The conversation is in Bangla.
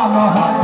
রাম